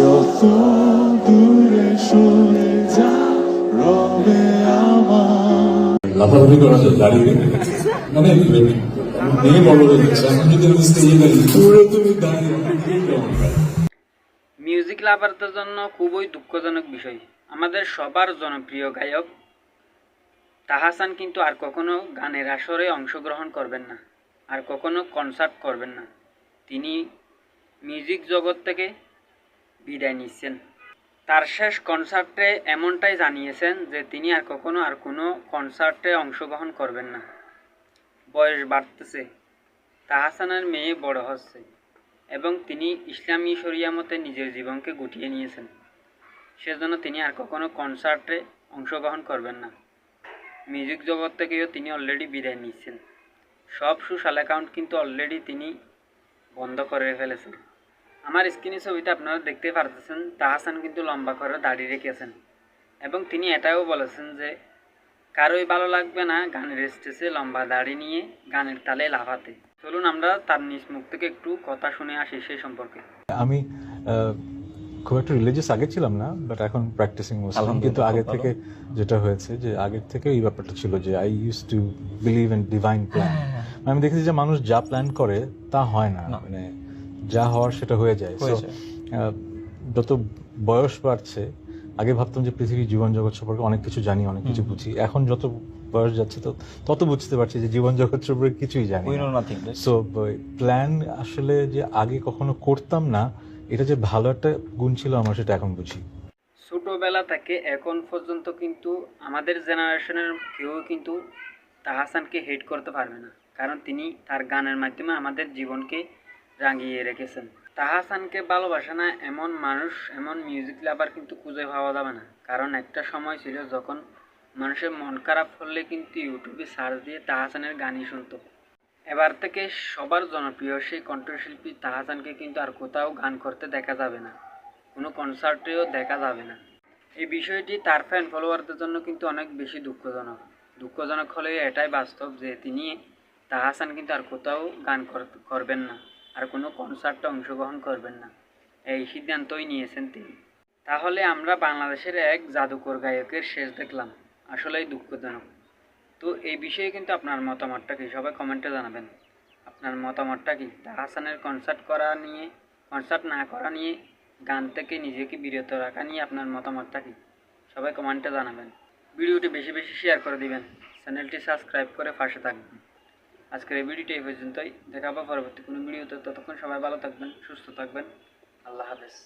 যত দূরে সরে মিউজিক লাভারদের জন্য খুবই দুঃখজনক বিষয় আমাদের সবার জনপ্রিয় গায়ক তাহাসান কিন্তু আর কখনো গানের আসরে অংশগ্রহণ করবেন না আর কখনো কনসার্ট করবেন না তিনি মিউজিক জগৎ থেকে বিদায় নিচ্ছেন। তার শেষ কনসার্টে এমনটাই জানিয়েছেন যে তিনি আর কখনো আর কোনো কনসার্টে অংশগ্রহণ করবেন না। বয়স বাড়তেছে। তাহাসানের মেয়ে বড় হচ্ছে এবং তিনি ইসলামী শরিয়া মতে নিজের জীবনকে গুটিয়ে নিয়েছেন। সেজন্য তিনি আর কখনো কনসার্টে অংশগ্রহণ করবেন না। মিউজিক জগৎ থেকেও তিনি অলরেডি বিদায় নিচ্ছেন। সব সোশ্যাল অ্যাকাউন্ট কিন্তু অলরেডি তিনি বন্ধ করে ফেলেছেন। আমার স্ক্রিনে ছবিতে আপনারা দেখতে পারতেছেন তাহাসান কিন্তু লম্বা করে দাড়ি রেখেছেন এবং তিনি এটাও বলেছেন যে কারোই ভালো লাগবে না গানের স্টেজে লম্বা দাড়ি নিয়ে গানের তালে লাফাতে। চলুন আমরা তার নিজ মুখ থেকে একটু কথা শুনে আসি সেই সম্পর্কে। আমি আহ, খুব একটা রিলিজিয়াস আগে ছিলাম না বাট এখন প্র্যাকটিসিং মুসলিম কিন্তু আগে থেকে যেটা হয়েছে যে আগের থেকে এই ব্যাপারটা ছিল যে I used to believe in divine plan আমি দেখেছি যে মানুষ যা প্ল্যান করে তা হয় না। মানে যা হওয়ার সেটা হয়ে যায়। আহ, যত বয়স বাড়ছে আগে ভাবতাম যে পৃথিবীর জীবন জগৎ সম্পর্কে অনেক কিছু জানি অনেক কিছু বুঝি। এখন যত বয়স যাচ্ছে তো তত বুঝতে পারছি যে জীবন জগৎ সম্পর্কে কিছুই জানি সো প্ল্যান আসলে যে আগে কখনো করতাম না এটা যে ভালো একটা গুণ ছিল আমার সেটা এখন বুঝি। ছোটোবেলা থেকে এখন পর্যন্ত কিন্তু আমাদের জেনারেশনের কেউ কিন্তু তাহাসানকে হেট করতে পারবে না। কারণ তিনি তার গানের মাধ্যমে আমাদের জীবনকে রাঙিয়ে রেখেছেন। তাহাসানকে ভালোবাসে না এমন মানুষ, এমন মিউজিক লাভার কিন্তু খুঁজে পাওয়া যাবে না। কারণ একটা সময় ছিল যখন মানুষের মন খারাপ হলে কিন্তু ইউটিউবে সার্চ দিয়ে তাহাসানের গানই শুনতো। এবার থেকে সবার জনপ্রিয় সেই কণ্ঠশিল্পী তাহাসানকে কিন্তু আর কোথাও গান করতে দেখা যাবে না। কোনো কনসার্টেও দেখা যাবে না। এই বিষয়টি তার ফ্যান ফলোয়ারদের জন্য কিন্তু অনেক বেশি দুঃখজনক। দুঃখজনক হলেও এটাই বাস্তব যে তিনি তাহাসান কিন্তু আর কোথাও গান কর- করবেন না। আর কোনো কনসার্টে অংশগ্রহণ করবেন না। এই সিদ্ধান্তই নিয়েছেন তিনি। তাহলে আমরা বাংলাদেশের এক জাদুকর গায়কের শেষ দেখলাম। আসলেই দুঃখজনক। তো এই বিষয়ে কিন্তু আপনার মতামতটা কি? সবাই কমেন্টে জানাবেন। আপনার মতামতটা কি? তাহাসানের কনসার্ট করা নিয়ে কনসার্ট না করা নিয়ে, গান থেকে নিজেকে বিরত রাখা নিয়ে আপনার মতামতটা কি? সবাই কমেন্টে জানাবেন। ভিডিওটি বেশি বেশি শেয়ার করে দিবেন। চ্যানেলটি সাবস্ক্রাইব করে পাশে থাকবেন। আজকের এই ভিডিওটি এই পর্যন্তই। দেখা হবে পরবর্তী কোনো ভিডিওতে। ততক্ষণ সবাই ভালো থাকবেন, সুস্থ থাকবেন। আল্লাহ হাফেজ।